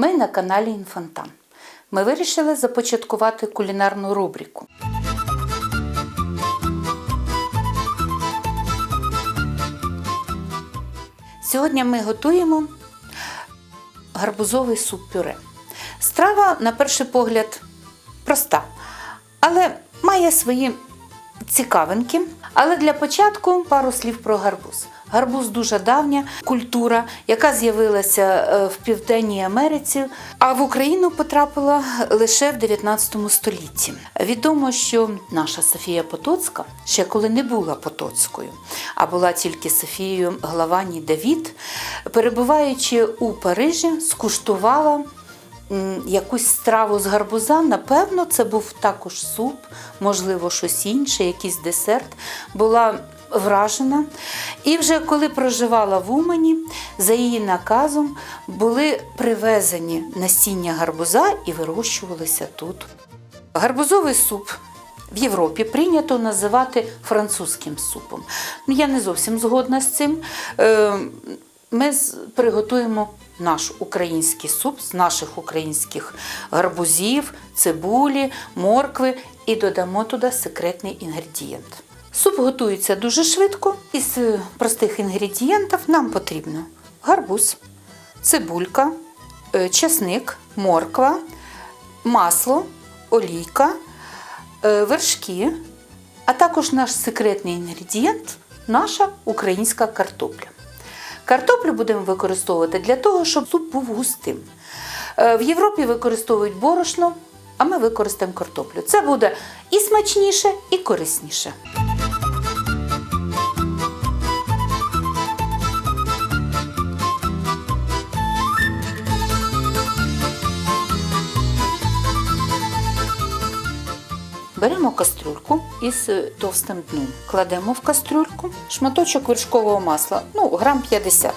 Ми на каналі Інфонтан. Ми вирішили започаткувати кулінарну рубрику. Сьогодні ми готуємо гарбузовий суп-пюре. Страва, на перший погляд, проста, але має свої цікавинки. Але для початку пару слів про гарбуз. Гарбуз дуже давня культура, яка з'явилася е, в Південній Америці, а в Україну потрапила лише в 19 столітті. Відомо, що наша Софія Потоцька, ще коли не була Потоцькою, а була тільки Софією Главані Давід, перебуваючи у Парижі, скуштувала якусь страву з гарбуза. Напевно, це був також суп, можливо, щось інше, якийсь десерт. Була вражена. І вже коли проживала в Умані, за її наказом були привезені насіння гарбуза і вирощувалися тут. Гарбузовий суп. В Європі прийнято називати французьким супом. Ну, Я не зовсім згодна з цим. Е, Ми приготуємо наш український суп з наших українських гарбузів, цибулі, моркви і додамо туди секретний інгредієнт. Суп готується дуже швидко. Із простих інгредієнтів нам потрібно гарбуз, цибулька, е, чесник, морква, масло, олійка, е, вершки, а також наш секретний інгредієнт наша українська картопля. Картоплю будемо використовувати для того, щоб суп був густим. Е, В Європі використовують борошно, а ми використаємо картоплю. Це буде і смачніше, і корисніше. Беремо кастрюльку із е, товстим дном, кладемо в кастрюльку шматочок вершкового масла, ну, грам 50.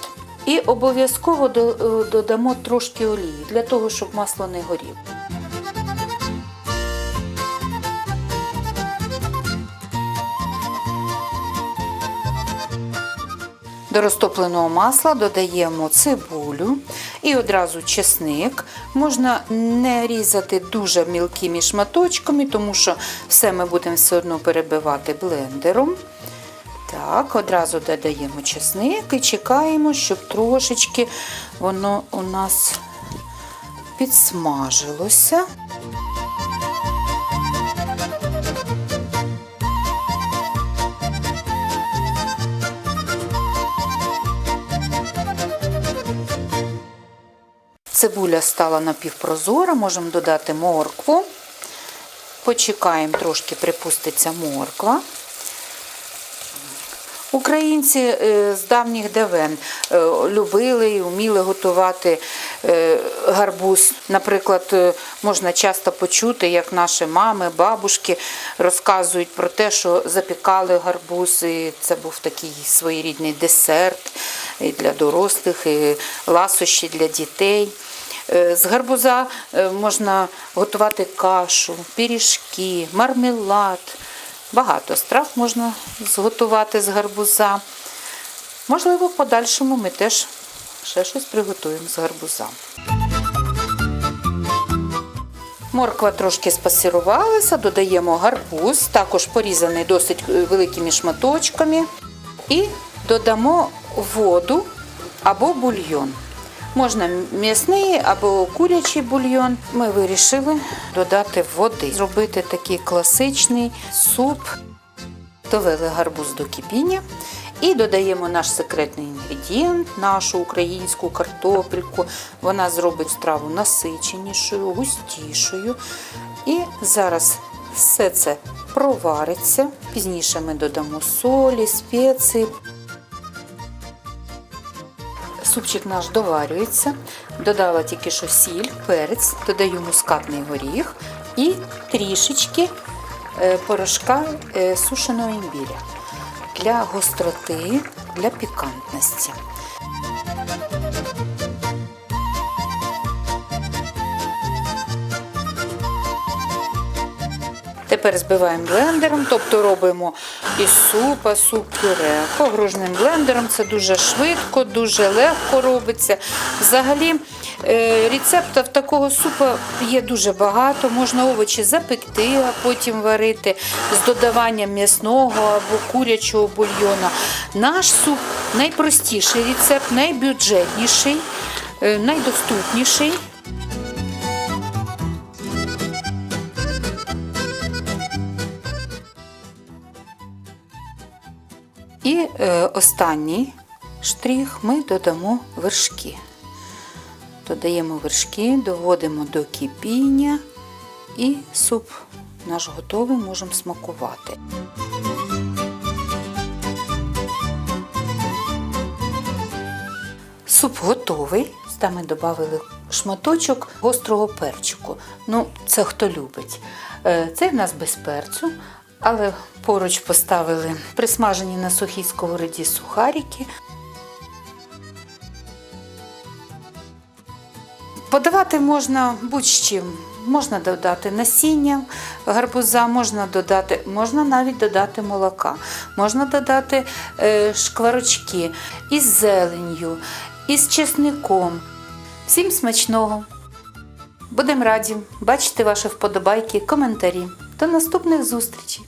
І обов'язково е, додамо трошки олії для того, щоб масло не горіло. До розтопленого масла додаємо цибулю і одразу чесник. Можна не різати дуже мілкими шматочками, тому що все ми будемо все одно перебивати блендером. Так, одразу додаємо чесник і чекаємо, щоб трошечки воно у нас підсмажилося. Цибуля стала напівпрозора, можемо додати моркву. Почекаємо, трошки припуститься морква. Українці е, з давніх давен е, любили і вміли готувати е, гарбуз. Наприклад, можна часто почути, як наші мами, бабушки розказують про те, що запікали гарбуз, і це був такий своєрідний десерт і для дорослих, і ласощі для дітей. Е, З гарбуза е, можна готувати кашу, пиріжки, мармелад. Багато страв можна зготувати з гарбуза. Можливо, в подальшому ми теж ще щось приготуємо з гарбуза. Морква трошки спасірувалася, додаємо гарбуз, також порізаний досить е, великими шматочками. І додамо воду або бульйон. Можна м'ясний або курячий бульйон. Ми вирішили додати води, зробити такий класичний суп. Довели гарбуз до кипіння і додаємо наш секретний інгредієнт, нашу українську картопельку. Вона зробить страву насиченішою, густішою. І зараз все це провариться. Пізніше ми додамо солі, спеції. Супчик наш доварюється. Додала тільки що сіль, перець, додаю мускатний горіх і трішечки е, порошка е, сушеного імбіря для гостроти, для пікантності. Тепер збиваємо блендером, тобто робимо із супа суп пюре. Погружним блендером це дуже швидко, дуже легко робиться. Взагалі е, рецептів такого супу є дуже багато. Можна овочі запекти, а потім варити з додаванням м'ясного або курячого бульйона. Наш суп найпростіший рецепт, найбюджетніший, е, найдоступніший. І е, останній штрих ми додамо вершки. Додаємо вершки, доводимо до кипіння і суп наш готовий, можемо смакувати. Суп готовий. Та ми додали шматочок гострого перчику. Ну, це хто любить. Е, Це в нас без перцю, але поруч поставили присмажені на сухій сковороді сухарики. Подавати можна будь-чим. Можна додати насіння гарбуза, можна додати, можна навіть додати молока, можна додати е, шкварочки із зеленню, із чесником. Всім смачного! Будемо раді бачити ваші вподобайки, коментарі. До наступних зустрічей!